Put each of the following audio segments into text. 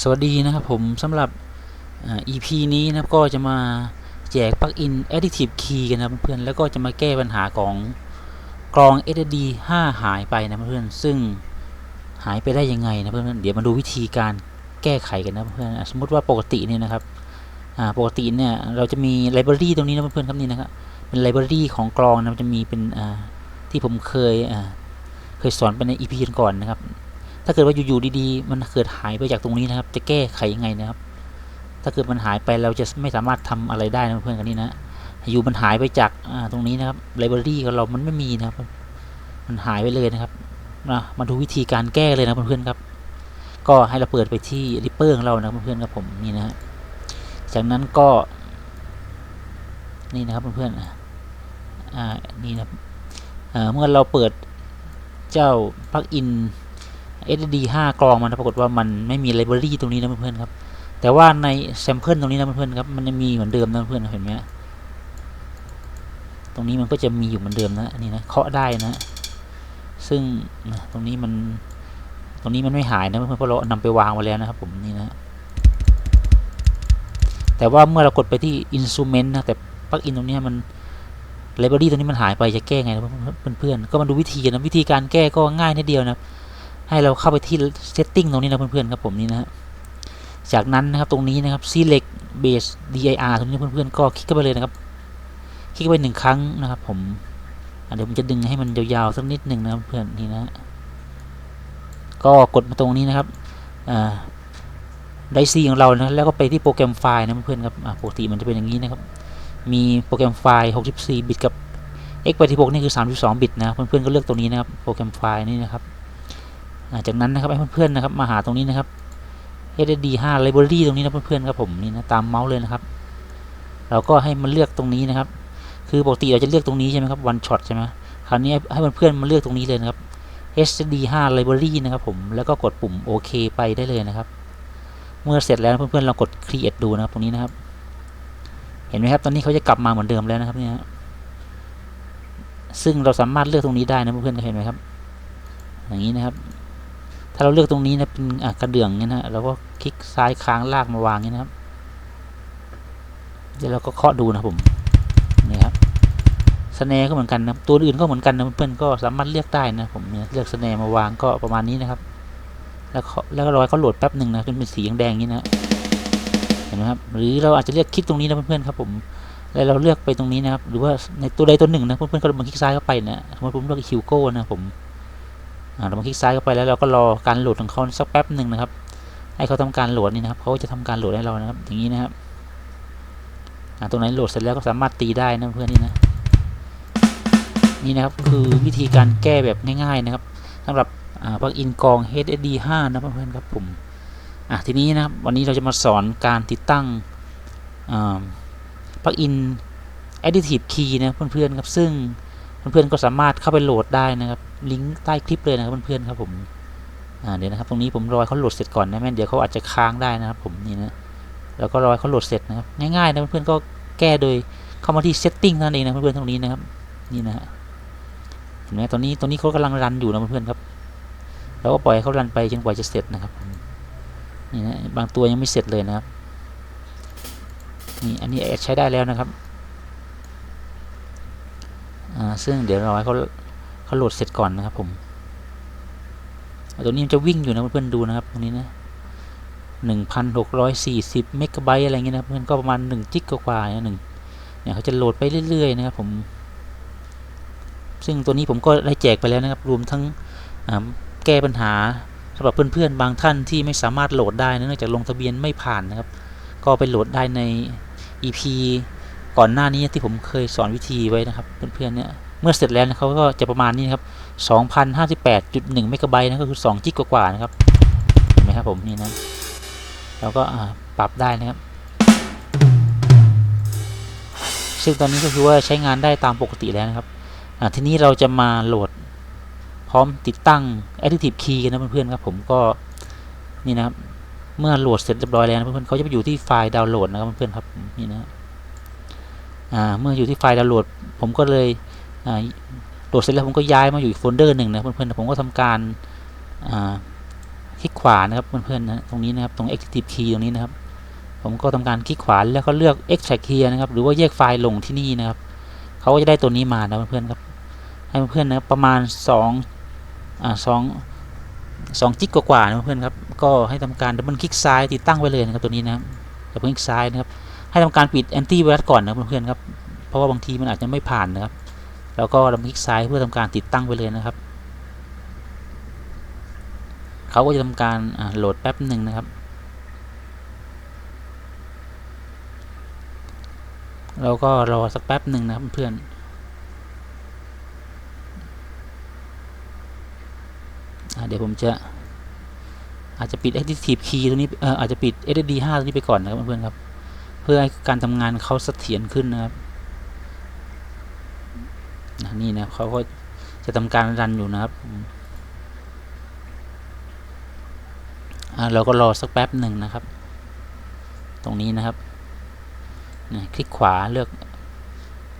สวัสดีนะครับผมสำหรับ EP นี้นะครับก็จะมาแจกปลั๊กอิน Additive Key กันนะเพื่อนๆแล้วก็จะมาแก้ปัญหาของกรอง SSD 5 หายไปนะเพื่อนๆซึ่งหายไปได้ยังไงนะเพื่อนๆเดี๋ยวมาดูวิธีการแก้ไขกันนะเพื่อนๆสมมติว่าปกติเนี่ยนะครับปกติเนี่ยเราจะมีไลบรารีตรงนี้นะเพื่อนๆครับนี่นะครับเป็นไลบรารีของกรองนะจะมีเป็นที่ผมเคยเคยสอนไปใน EP ก่อนนะครับ ถ้าเกิดว่าอยู่ๆดีๆ มันเกิดหายไปจากตรงนี้นะครับ จะแก้ไขยังไงนะครับ ถ้าเกิดมันหายไปเราจะไม่สามารถทำอะไรได้นะเพื่อนกันนี่นะอยู่มันหายไปจากตรงนี้นะครับไลบรารีของเรามันไม่มีนะครับ มันหายไปเลยนะครับนะมาดูวิธีการแก้เลยนะเพื่อนๆครับ ก็ให้เราเปิดไปที่ Reaper ของเรานะเพื่อนๆครับผมนี่นะฮะจากนั้นก็ นี่นะครับเพื่อนๆอ่านี่นะเมื่อเราเปิดเจ้าปลั๊กอิน SSD 5 กรองมันปรากฏว่ามันไม่มีไลบรารีตรงนี้นะเพื่อนๆครับ แต่ว่าในแซมเพิลตรงนี้นะเพื่อนๆครับ มันมีเหมือนเดิมนะเพื่อนเห็นไหมฮะตรงนี้มันก็จะมีอยู่เหมือนเดิมนะอันนี้นะเคาะได้นะ ซึ่งนะตรงนี้มันตรงนี้มันไม่หายนะเพื่อนเพราะเรานำไปวางไว้แล้วนะครับผมนี่นะแต่ว่าเมื่อเรากดไปที่ instrument นะแต่ปลั๊กอินตรงนี้มันไลบรารีตรงนี้มันหายไปจะแก้ไงนะเพื่อนๆก็มาดูวิธีนนะวิธีการแก้ก็ง่ายนิดเดียวนะครับ ให้เราเข้าไปที่ setting ตรงนี้นะเพื่อนๆครับผมนี่นะฮะจากนั้นนะครับตรงนี้นะครับ select base dir ตรงนี้เพื่อนๆก็คลิกเข้าไปเลยนะครับ คลิกไปหนึ่งครั้งนะครับ ผมเดี๋ยวผมจะดึงให้มันยาวๆสักนิดหนึ่งนะครับเพื่อนนี่นะฮะก็กดมาตรงนี้นะครับอ่าไดซีของเรานะแล้วก็ไปที่โปรแกรมไฟล์นะเพื่อนครับปกติมันจะเป็นอย่างนี้นะครับ มีโปรแกรมไฟล์ 64 บิตกับ x86 นี่คือ 32 บิตนะเพื่อนๆก็เลือกตรงนี้นะครับโปรแกรมไฟล์นี่นะครับ จากนั้นนะครับให้เพื่อนๆนะครับมาหาตรงนี้นะครับ SSD 5 Library ตรงนี้นะเพื่อนๆครับผมนี่นะตามเมาส์เลยนะครับ เราก็ให้มันเลือกตรงนี้นะครับ คือปกติเราจะเลือกตรงนี้ใช่ไหมครับ one shot ใช่ไหมคราวนี้ให้เพื่อนๆมาเลือกตรงนี้เลยนะครับ SSD 5 Library นะครับผมแล้วก็กดปุ่มโอเคไปได้เลยนะครับ เมื่อเสร็จแล้วเพื่อนๆเรากด create ดูนะครับตรงนี้นะครับ เห็นไหมครับตอนนี้เขาจะกลับมาเหมือนเดิมแล้วนะครับเนี่ยซึ่งเราสามารถเลือกตรงนี้ได้นะเพื่อนๆเห็นไหมครับ อย่างนี้นะครับ ถ้าเราเลือกตรงนี้นะเป็นกระเดื่องเนี่ยนะเราก็คลิกซ้ายค้างลากมาวางเนี้นะครับ เดี๋ยวเราก็เคาะดูนะผมนี่ครับสแนร์ก็เหมือนกันนะตัวอื่นก็เหมือนกันนะเพื่อนก็สามารถเลือกได้นะผมเนี่ยเลือกสแนร์มาวางก็ประมาณนี้นะครับ แล้วแล้วก็รอให้เขาโหลดแป๊บหนึ่งนะจนเป็นสีแดงๆนี้นะเห็นไหมครับหรือเราอาจจะเลือกคลิกตรงนี้นะเพื่อนๆครับผมแล้วเราเลือกไปตรงนี้นะครับหรือว่าในตัวใดตัวหนึ่งนะเพื่อนๆก็มาคลิกซ้ายเข้าไปนะสมมติผมเลือกฮิวโก้นะผม เรามาคลิกซ้ายเข้าไปแล้วเราก็รอการโหลดของเขาสักแป๊บหนึ่งนะครับ ให้เขาทำการโหลดนี่นะครับเขาจะทำการโหลดให้เรานะครับ อย่างนี้นะครับตรงไหนโหลดเสร็จแล้วก็สามารถตีได้นะเพื่อนนี่นะนี่นะครับคือวิธีการแก้แบบง่ายๆนะครับสำหรับปลั๊กอินกอง HSD 5นะเพื่อนๆครับผมอะทีนี้นะครับวันนี้เราจะมาสอนการติดตั้งปลั๊กอิน Additive Key นะเพื่อนๆครับซึ่ง เพื่อนๆก็สามารถเข้าไปโหลดได้นะครับ ลิงก์ใต้คลิปเลยนะครับเพื่อนๆครับผมเดี๋ยวนะครับตรงนี้ผมรอเขาโหลดเสร็จก่อนนะแม่เดี๋ยวเขาอาจจะค้างได้นะครับผมนี่นะแล้วก็รอเขาโหลดเสร็จนะครับง่ายๆนะเพื่อนๆก็แก้โดยเข้ามาที่ setting นั่นเองนะเพื่อนๆตรงนี้นะครับนี่นะฮะเห็นไหมตอนนี้ตอนนี้เขากำลังรันอยู่นะเพื่อนๆครับเราก็ปล่อยเขารันไปจนกว่าจะเสร็จนะครับนี่นะบางตัวยังไม่เสร็จเลยนะครับนี่อันนี้ใช้ได้แล้วนะครับ ซึ่งเดี๋ยวรอให้เขาเขาโหลดเสร็จก่อนนะครับ ผมตัวนี้มันจะวิ่งอยู่นะเพื่อนๆดูนะครับตรงนี้นะหนึ่งพันหกร้อยสี่สิบเมกะไบต์อะไรเงี้ยนะเพื่อนก็ประมาณหนึ่งจิกกว่าๆเนี่ยหนึ่งเนี่ยเขาจะโหลดไปเรื่อยๆนะครับผมซึ่งตัวนี้ผมก็ได้แจกไปแล้วนะครับ รวมทั้งแก้ปัญหาสำหรับเพื่อนๆ บางท่านที่ไม่สามารถโหลดได้เนื่องจากลงทะเบียนไม่ผ่านนะครับ ก็ไปโหลดได้ใน EP ก่อนหน้านี้ที่ผมเคยสอนวิธีไว้นะครับเพื่อนๆเนี่ยเมื่อเสร็จแล้วเขาก็จะประมาณนี้ครับ2,058.1เมกะไบต์นะก็คือ2จิกกว่าๆนะครับเห็นไหมครับผมนี่นะเราก็ปรับได้นะครับ ซึ่งตอนนี้ก็คือว่าใช้งานได้ตามปกติแล้วนะครับทีนี้เราจะมาโหลดพร้อมติดตั้ง Additive Key กันนะเพื่อนๆครับผมก็นี่นะครับเมื่อโหลดเสร็จเรียบร้อยแล้วเพื่อนๆเขาจะไปอยู่ที่ไฟล์ดาวน์โหลดนะครับเพื่อนๆครับนี่นะ เมื่ออยู่ที่ไฟล์ดาวน์โหลด ผมก็เลยโหลดเสร็จแล้วผมก็ย้ายมาอยู่อีกโฟลเดอร์หนึ่งนะเพื่อนๆผมก็ทำการคลิกขวานะครับเพื่อนๆนะตรงนี้นะครับตรง Executive Key ตรงนี้นะครับ ผมก็ทำการคลิกขวาแล้วก็เลือก Extract Here นะครับหรือว่าแยกไฟล์ลงที่นี่นะครับเขาก็จะได้ตัวนี้มานะเพื่อนๆครับให้เพื่อนๆนะครับประมาณ2อ่า2 2จิกกว่าๆนะเพื่อนๆครับก็ให้ทำการดับเบิลคลิกซ้ายติดตั้งไว้เลยนะครับตัวนี้นะครับดับเบิลคลิกซ้ายนะครับ ให้ทำการปิดแอนตี้ไวรัสก่อนนะเพื่อนๆครับ เพราะว่าบางทีมันอาจจะไม่ผ่านนะครับ แล้วก็เบิลคลิกซ้ายเพื่อทำการติดตั้งไว้เลยนะครับเขาก็จะทำการโหลดแป๊บหนึ่งนะครับเราก็รอสักแป๊บหนึ่งนะครับเพื่อนอเดี๋ยวผมจะอาจจะปิด Active Key ตรงนี้เอ่ออาจจะปิด SSD 5ตรงนี้ไปก่อนนะครับเพื่อนๆครับ เพื่อให้การทำงานเขาเสถียรขึ้นนะครับน,นี่นะเขาก็จะทำการรันอยู่นะครับเราก็รอสักแป๊บหนึ่งนะครับ ตรงนี้นะครับคลิกขวาเลือก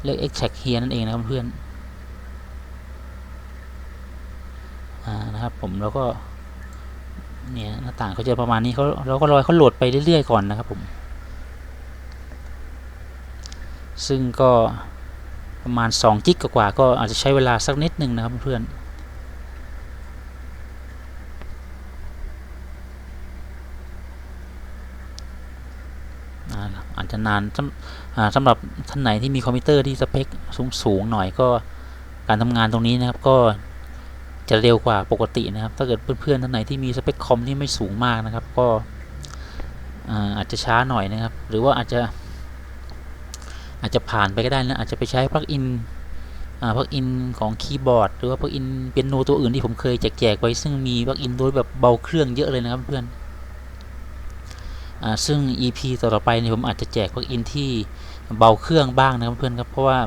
เลือก extract here นั่นเองนะครับเพื่อนอ่านะครับผมแล้วก็เนี่ยหน้าต่างเขาจะประมาณนี้เขาเราก็รอเขาโหลดไปเรื่อยๆก่อนนะครับผม ซึ่งก็ประมาณ2จิกกว่าก็อาจจะใช้เวลาสักนิดหนึ่งนะครับเพื่อนอาจจะนานสำหรับท่านไหนที่มีคอมพิวเตอร์ที่สเปคสูงๆหน่อยก็การทำงานตรงนี้นะครับก็จะเร็วกว่าปกตินะครับ ถ้าเกิดเพื่อนๆท่านไหนที่มีสเปคคอมที่ไม่สูงมากนะครับ ก็อาจจะช้าหน่อยนะครับ หรือว่าอาจจะ อาจจะผ่านไปก็ได้นะอาจจะไปใช้ปลั๊กอินอ่าปลั๊กอินของคีย์บอร์ดหรือว่าปลั๊กอินเปียโนตัวอื่นที่ผมเคยแจกๆไว้ซึ่งมีปลั๊กอินโดยแบบเบาเครื่องเยอะเลยนะครับเพื่อนอ่าซึ่ง EP ต่อๆไปเนี่ยผมอาจจะแจกปลั๊กอินที่เบาเครื่องบ้างนะครับเพื่อนครับเพราะว่า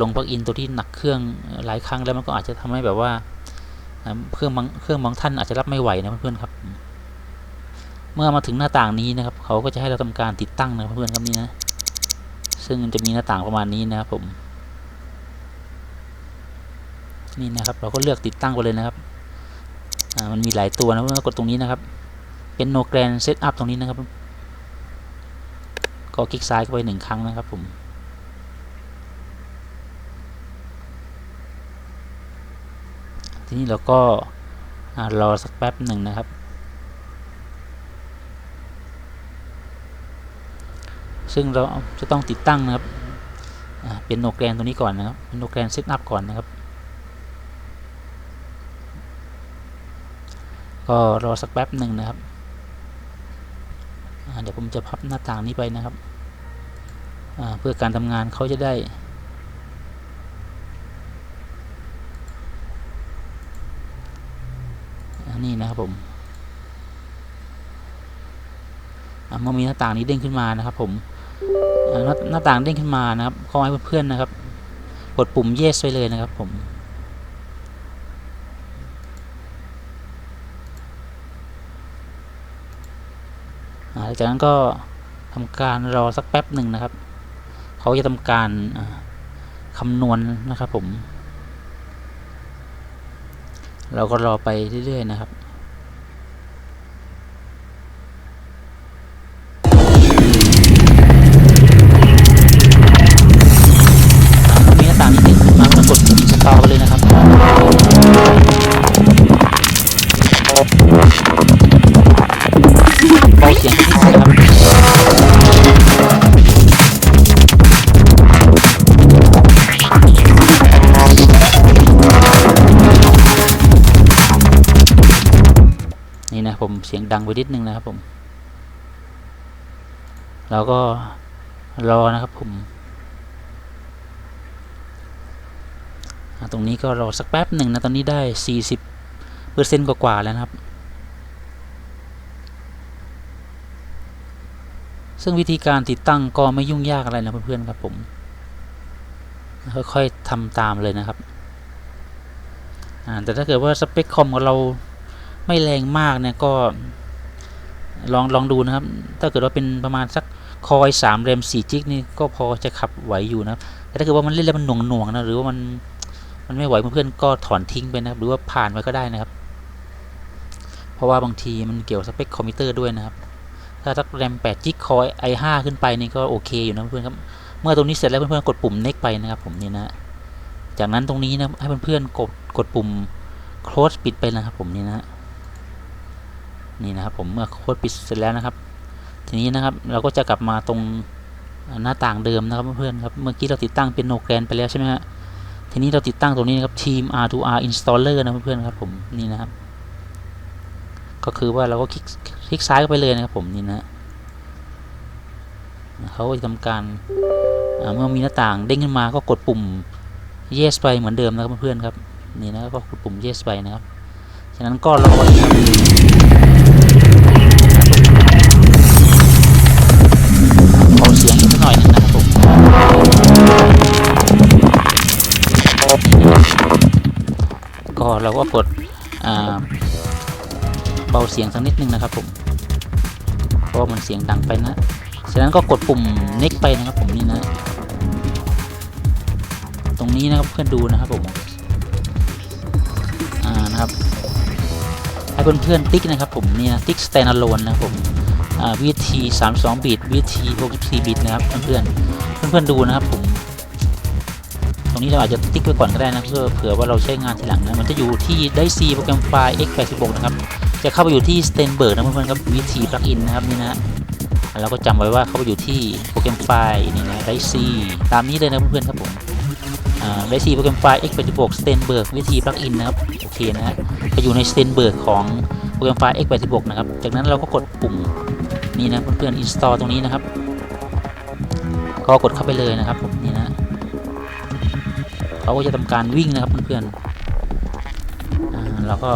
ลงปลั๊กอินตัวที่หนักเครื่องหลายครั้งแล้วมันก็อาจจะทำให้แบบว่าเครื่องบางเครื่องบางท่านอาจจะรับไม่ไหวนะเพื่อนครับ เมื่อมาถึงหน้าต่างนี้นะครับเขาก็จะให้เราทำการติดตั้งนะเพื่อนครับนี่นะ ซึ่งจะมีหน้าต่างประมาณนี้นะครับผมนี่นะครับ เราก็เลือกติดตั้งไปเลยนะครับมันมีหลายตัวนะเมื่อกดตรงนี้นะครับ เป็น no grand setup ตรงนี้นะครับ ก็คลิกซ้ายเข้าไปหนึ่งครั้งนะครับผมทีนี้เราก็อารอสักแป๊บหนึ่งนะครับ ซึ่งเราจะต้องติดตั้งนะครับเป็นโนแกรนตัวนี้ก่อนนะครับเป็นโนแกรนเซตอัพก่อนนะครับ ก็รอสักแป๊บหนึ่งนะครับเดี๋ยวผมจะพับหน้าต่างนี้ไปนะครับเพื่อการทำงานเขาจะได้นี่นะครับผมเมื่อมีหน้าต่างนี้เด้งขึ้นมานะครับผม หน้าหน้าต่างเด้งขึ้นมานะครับขอให้เพื่อนๆนะครับ กดปุ่ม yes ไว้เลยนะครับผมหลังจากนั้นก็ทำการรอสักแป๊บหนึ่งนะครับ เขาจะทำการอ่าคำนวณนะครับผม เราก็รอไปเรื่อยๆนะครับ สียงดังไปนิดนึงนะครับผมแล้วก็รอนะครับผม ตรงนี้ก็รอสักแป๊บหนึ่งนะตอนนี้ได้ 40เปอร์เซ็นต์กว่าๆแล้วนะครับ ซึ่งวิธีการติดตั้งก็ไม่ยุ่งยากอะไรนะเพื่อนๆครับผม ค่อยๆทำตามเลยนะครับแต่ถ้าเกิดว่าสเปคคอมของเรา ไม่แรงมากเนี่ยก็ ลองลองดูนะครับ ถ้าเกิดว่าเป็นประมาณสักคอยสามเรมสี่จิกนี่ก็พอจะขับไหวอยู่นะครับ แต่ถ้าเกิดว่ามันเล่นแล้วมันหน่วงหน่วงๆนะหรือว่ามันมันไม่ไหวเพื่อนๆก็ถอนทิ้งไปนะครับ หรือว่าผ่านไปก็ได้นะครับ เพราะว่าบางทีมันเกี่ยวสเปคคอมพิวเตอร์ด้วยนะครับ ถ้าสักแรม8จิกคอย i5 ขึ้นไปนี่ก็โอเคอยู่นะเพื่อนครับ เมื่อตรงนี้เสร็จแล้วเพื่อนๆกดปุ่ม next ไปนะครับผมนี่นะ จากนั้นตรงนี้นะให้เพื่อนๆกดกดปุ่ม close ปิดไปนะครับผมนี่นะ นี่นะครับผมเมื่อ close ปิดเสร็จแล้วนะครับ ทีนี้นะครับเราก็จะกลับมาตรงหน้าต่างเดิมนะครับเพื่อนๆครับเมื่อกี้เราติดตั้งเป็นโนแกรนไปแล้วใช่ไหมฮะทีนี้เราติดตั้งตรงนี้นะครับ team r2r installer นะเพื่อนๆครับผมนี่นะครับ ก็คือว่าเราก็คลิกคลิกซ้ายไปเลยนะครับผมนี่นะเขาจะทำการเมื่อมีหน้าต่างเด้งขึ้นมาก็กดปุ่ม yes ไปเหมือนเดิมนะครับเพื่อนๆครับนี่นะก็กดปุ่ม yes ไปนะครับฉะนั้นก็รอนะครับ เราก็กดเบาเสียงสักนิดนึงนะครับผมเพราะว่ามันเสียงดังไปนะฉะนั้นก็กดปุ่ม next ไปนะครับผมนี่นะ ตรงนี้นะครับเพื่อนดูนะครับผมอ่านะครับให้เพื่อนๆติ๊กนะครับผมนี่นะติ๊ก standalone นะครับผมอ่า VT 32บิต VT 64บิตนะครับเพื่อนๆเพื่อนๆดูนะครับผม รงนี้เราอาจจะติ๊กไปก่อนก็ได้นะเพื่อเผื่อว่าเราใช้งานทีหลังนะมันจะอยู่ที่ได้ C โปรแกรมไฟล์ x86 นะครับจะเข้าไปอยู่ที่ Stenberg นะเพื่อนๆครับ VT plugin นนะครับนี่นะเราก็จำไว้ว่าเข้าไปอยู่ที่โปรแกรมไฟล์นี่นะได้ C ตามนี้เลยนะเพื่อนๆครับผมได้ C โปรแกรมไฟล์ x86 Stenberg VT plugin นนะครับโอเคนะฮะไปอยู่ใน Stenberg ของโปรแกรมไฟล์ x86 นะครับจากนั้นเราก็กดปุ่มนี่นะเพื่อนๆ install ตรงนี้นะครับก็กดเข้าไปเลยนะครับผม เขาก็จะทำการวิ่งนะครับเพื่อนๆเราก็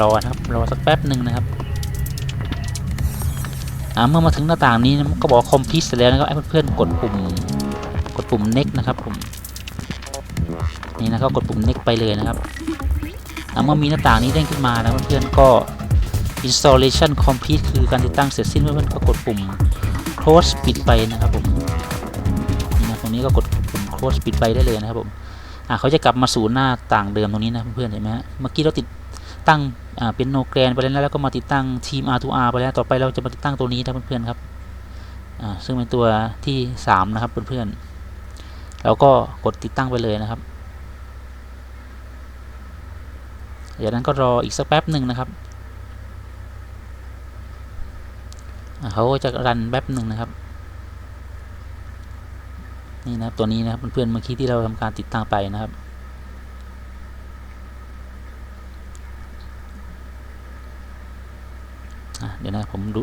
รอครับรอสักแป๊บหนึ่งนะครับเมื่อมาถึงหน้าต่างนี้นะก็บอกคอมพิสแล้วนะครับเพื่อนๆกดปุ่มกดปุ่ม next นะครับผมนี่นะก็กดปุ่ม next ไปเลยนะครับเมื่อมีหน้าต่างนี้เด้งขึ้นมานะเพื่อนๆก็ installation complete คือการติดตั้งเสร็จสิ้นเพื่อนๆก็กดปุ่ม close ปิดไปนะครับผมนี่นะตรงนี้ก็กดปุ่ม close ปิดไปได้เลยนะครับผม อ่าเขาจะกลับมาสู่หน้าต่างเดิมตรงนี้นะเพื่อนๆเห็นไหมฮะเมื่อกี้เราติดตั้งอ่าเป็นโนแกรนไปแล้วแล้วก็มาติดตั้งทีม R2R ไปแล้วต่อไปเราจะมาติดตั้งตัวนี้นะเพื่อนๆครับอ่าซึ่งเป็นตัวที่ 3 นะครับเพื่อนๆแล้วก็กดติดตั้งไปเลยนะครับจากนั้นก็รออีกสักแป๊บหนึ่งนะครับเขาก็จะรันแป๊บหนึ่งนะครับ นี่นะครับตัวนี้นะครับเพื่อนๆเมื่อกี้ที่เราทำการติดตั้งไปนะครับเดี๋ยวนะผมดู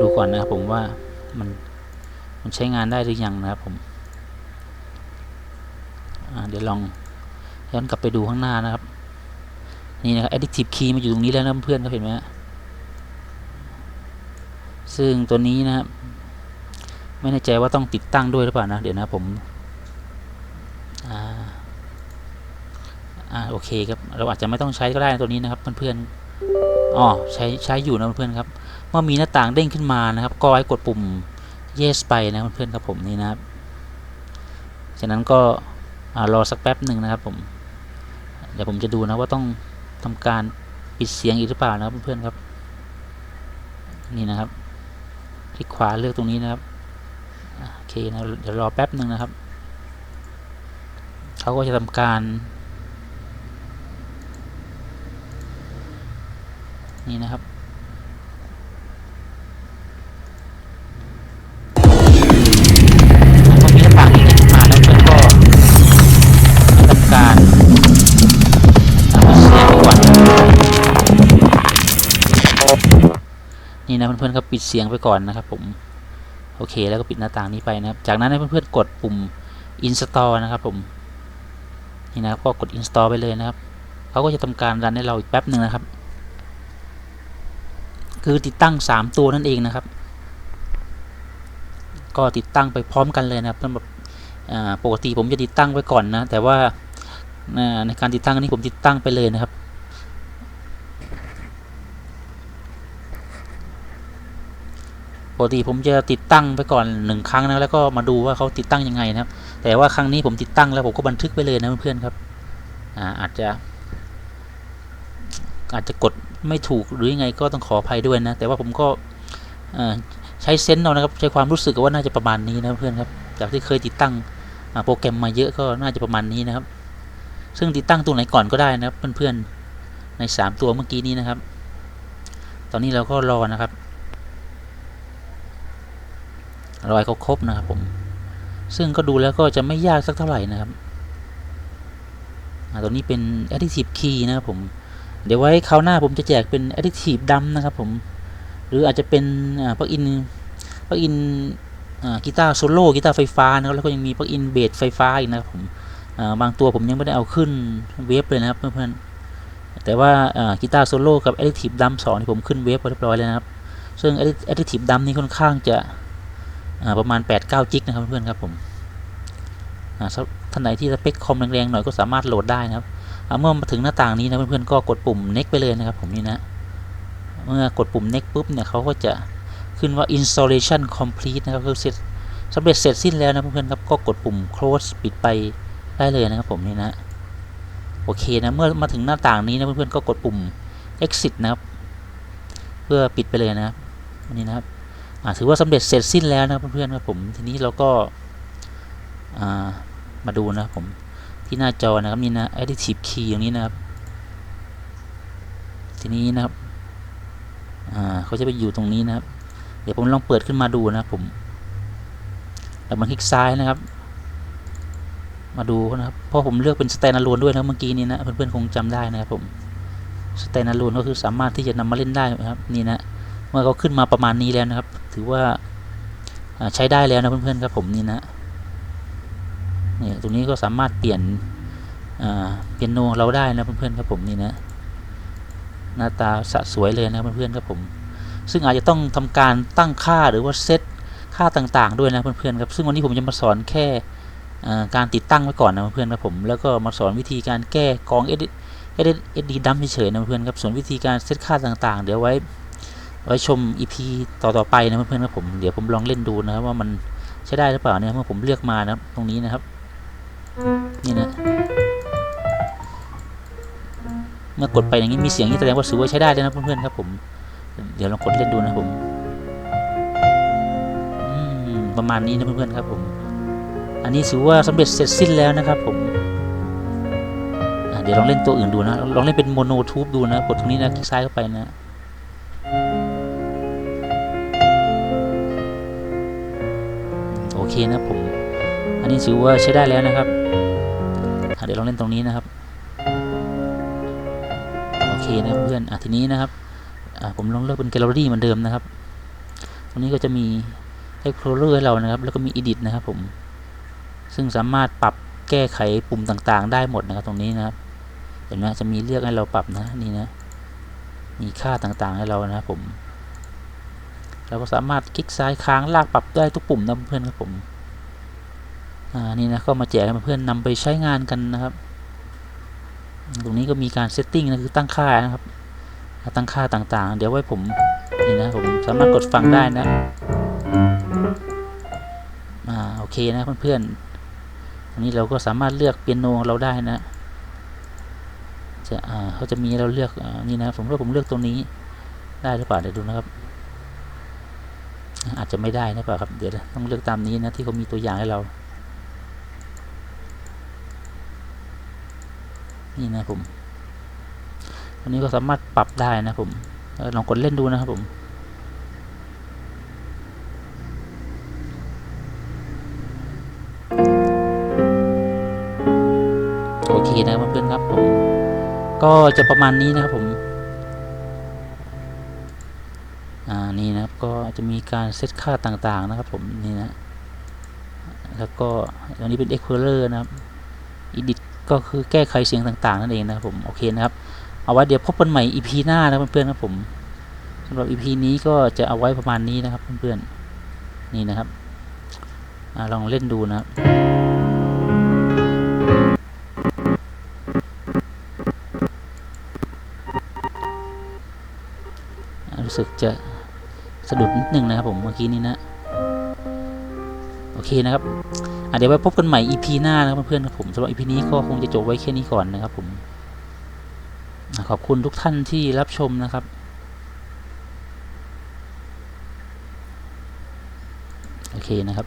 ดูก่อนนะครับผมว่ามันมันใช้งานได้หรือยังนะครับผมเดี๋ยวลองย้อนกลับไปดูข้างหน้านะครับ นี่นะครับ additive key มาอยู่ตรงนี้แล้วนะเพื่อนๆก็เห็นไหมฮะซึ่งตัวนี้นะครับ ไม่แน่ใจว่าต้องติดตั้งด้วยหรือเปล่านะ เดี๋ยวนะผมอ่าอ่าโอเคครับ เราอาจจะไม่ต้องใช้ก็ได้ตัวนี้นะครับเพื่อนๆอ๋อใช้ใช้อยู่นะเพื่อนๆครับ เมื่อมีหน้าต่างเด้งขึ้นมานะครับ ก็ให้กดปุ่ม yes ไปนะเพื่อนๆครับผมนี่นะครับ จากนั้นก็รอสักแป๊บหนึ่งนะครับผม เดี๋ยวผมจะดูนะว่าต้องทำการปิดเสียงอีกหรือเปล่านะครับเพื่อนๆครับ นี่นะครับ คลิกขวาเลือกตรงนี้นะครับ เคนะเดี๋ยวรอแป๊บหนึ่งนะครับเขาก็จะทำการนี่นะครับพอมีหน้าต่างนี้ขึ้นมาแล้วก็ทำการทำเสียงก่อนนี่นะเพื่อนๆครับปิดเสียงไปก่อนนะครับผม โอเค แล้วก็ปิดหน้าต่างนี้ไปนะครับ จากนั้นให้เพื่อนๆกดปุ่ม install นะครับผม นี่นะครับก็กด install ไปเลยนะครับ เขาก็จะทำการรันให้เราอีกแป๊บหนึ่งนะครับ คือติดตั้ง 3 ตัวนั่นเองนะครับ ก็ติดตั้งไปพร้อมกันเลยนะครับสำหรับปกติผมจะติดตั้งไว้ก่อนนะ แต่ว่าในการติดตั้งนี้ผมติดตั้งไปเลยนะครับ ปกติผมจะติดตั้งไปก่อนหนึ่งครั้งนะแล้วก็มาดูว่าเขาติดตั้งยังไงนะครับ แต่ว่าครั้งนี้ผมติดตั้งแล้วผมก็บันทึกไปเลยนะเพื่อนๆครับอาอาจจะ อาจจะกดไม่ถูกหรือยังไงก็ต้องขออภัยด้วยนะ แต่ว่าผมก็ใช้เซนส์เอานะครับใช้ความรู้สึกว่าน่าจะประมาณนี้นะเพื่อนครับจากที่เคยติดตั้งโปรแกรมมาเยอะก็น่าจะประมาณนี้นะครับ ซึ่งติดตั้งตัวไหนก่อนก็ได้นะครับเพื่อนๆใน 3 ตัวเมื่อกี้นี้นะครับ ตอนนี้เราก็รอนะครับ รอให้เขาครบนะครับผมซึ่งก็ดูแล้วก็จะไม่ยากสักเท่าไหร่นะครับตัวนี้เป็น additive key นะครับผมเดี๋ยวไว้คราวหน้าผมจะแจกเป็น additive ดำนะครับผมหรืออาจจะเป็นปลั๊กอินปลั๊กอินกีตาร์โซโล่กีตาร์ไฟฟ้านะครับแล้วก็ยังมีปลั๊กอินเบสไฟฟ้าอีกนะครับผมบางตัวผมยังไม่ได้เอาขึ้นเว็บเลยนะครับเพื่อนๆแต่ว่ากีตาร์โซโล่กับ additive ดำสองที่ผมขึ้นเว็บไปเรียบร้อยแล้วนะครับซึ่ง additive ดำนี่ค่อนข้างจะ ประมาณ 8-9จิกนะครับเพื่อนๆครับผมท่านไหนที่สเปคคอมแรงๆหน่อยก็สามารถโหลดได้นะครับเมื่อมาถึงหน้าต่างนี้นะเพื่อนๆก็กดปุ่ม next ไปเลยนะครับผมนี่นะเมื่อกดปุ่ม next ปุ๊บเนี่ยเขาก็จะขึ้นว่า installation complete นะครับคือเสร็จสำเร็จเสร็จสิ้นแล้วนะเพื่อนๆครับก็กดปุ่ม close ปิดไปได้เลยนะครับผมนี่นะโอเคนะเมื่อมาถึงหน้าต่างนี้นะเพื่อนๆก็กดปุ่ม exit นะครับ เพื่อปิดไปเลยนะครับนนี้นะครับ ถือว่าสำเร็จเสร็จสิ้นแล้วนะเพื่อนๆครับผมทีนี้เราก็ามาดูนะผมที่หน้าจอนะครับนี่นะ additive key อย่างนี้นะครับ ทีนี้นะครับเขาจะไปอยู่ตรงนี้นะครับ เดี๋ยวผมลองเปิดขึ้นมาดูนะครับผมแล้วมันคลิกซ้ายนะครับ มาดูนะครับเพราะผมเลือกเป็นสแตน d ์ l o n e ด้วยนะเมื่อกี้นี้นะเพื่อนๆคงจำได้นะครับผมสแตน d ์ l o n e ก็คือสามารถที่จะนำมาเล่นได้นะครับนี่นะเมื่อเขาขึ้นมาประมาณนี้แล้วนะครับ ถือว่าใช้ได้แล้วนะเพื่อนๆครับผมนี่นะเนี่ยตรงนี้ก็สามารถเปลี่ยนเปียโนเราได้นะเพื่อนๆครับผมนี่นะหน้าตาสะสวยเลยนะเพื่อนๆครับผม ซึ่งอาจจะต้องทำการตั้งค่าหรือว่าเซตค่าต่างๆด้วยนะเพื่อนๆครับซึ่งวันนี้ผมจะมาสอนแค่การติดตั้งไว้ก่อนนะเพื่อนๆครับผมแล้วก็มาสอนวิธีการแก้กอง edit edit edit ดัมเฉยๆนะเพื่อนๆครับส่วนวิธีการเซตค่าต่างๆ เดี๋ยวไว้ ไว้ชม EP ต่อๆไปนะเพื่อนๆครับผมเดี๋ยวผมลองเล่นดูนะครับว่ามันใช้ได้หรือเปล่าเนี่ยเมื่อผมเลือกมานะครับตรงนี้นะครับ นี่นะเมื่อกดไปอย่างนี้มีเสียงนี้แสดงว่าถือว่าใช้ได้เลยนะเพื่อนๆครับ ผม เดี๋ยวลองกดเล่นดูนะผมประมาณนี้นะเพื่อนๆครับ ผม อันนี้ถือว่าสำเร็จเสร็จสิ้นแล้วนะครับ ผมเดี๋ยวลองเล่นตัวอื่นดูนะลองเล่นเป็นโมโนทูบดูนะกดตรงนี้นะคลิกซ้ายเข้าไปนะ เคนะผม อันนี้ถือว่าใช้ได้แล้วนะครับเดี๋ยวลองเล่นตรงนี้นะครับ โอเคนะเพื่อนอะทีนี้นะครับผมลองเลือกเป็นแกลเลอรี่เหมือนเดิมนะครับ ตรงนี้ก็จะมี Explorer ให้เรานะครับ แล้วก็มี Edit นะครับผม ซึ่งสามารถปรับแก้ไขปุ่มต่างๆ ได้หมดนะครับตรงนี้นะครับ เห็นไหมจะมีเลือกให้เราปรับนะนี่นะ มีค่าต่างๆให้เรานะครับผม เราก็สามารถคลิกซ้ายค้างลากปรับได้ทุกปุ่มนะเพื่อนครับผมอ่านี่นะก็มาแจกให้เพื่อนนำไปใช้งานกันนะครับ ตรงนี้ก็มีการเซตติ้งนะคือตั้งค่านะครับตั้งค่าต่างๆ เดี๋ยวไว้ผมนี่นะผมสามารถกดฟังได้นะอ่าโอเคนะเพื่อนๆตรงนี้เราก็สามารถเลือกเปียโนเราได้นะจะอ่าเขาจะมีเราเลือกอ่านี่นะผมว่าผมเลือกตรงนี้ได้หรือเปล่าเดี๋ยวดูนะครับ อาจจะไม่ได้นะเปล่าครับ เดี๋ยวต้องเลือกตามนี้นะที่เขามีตัวอย่างให้เรา นี่นะผมอันนี้ก็สามารถปรับได้นะผมลองกดเล่นดูนะครับผมโอเคนะเพื่อนๆครับผม ก็จะประมาณนี้นะครับผม ก็จะมีการเซตค่าต่างๆนะครับผมนี่นะแล้วก็อันนี้เป็น Explorer นะครับ Edit ก็คือแก้ไขเสียงต่างๆนั่นเองนะครับผมโอเคนะครับเอาไว้เดี๋ยวพบกันใหม่ EP หน้านะเพื่อนๆครับผมสำหรับ EP นี้ก็จะเอาไว้ประมาณนี้นะครับเพื่อนๆนี่นะครับอลองเล่นดูนะครับรู้สึกจะ สะดุดนิดนึงนะครับผมเมื่อกี้นี้นะโอเคนะครับเดี๋ยวไว้พบกันใหม่ EP หน้านะครับเพื่อนๆครับผมสำหรับ EP นี้ก็คงจะจบไว้แค่นี้ก่อนนะครับผมขอบคุณทุกท่านที่รับชมนะครับ โอเคนะครับ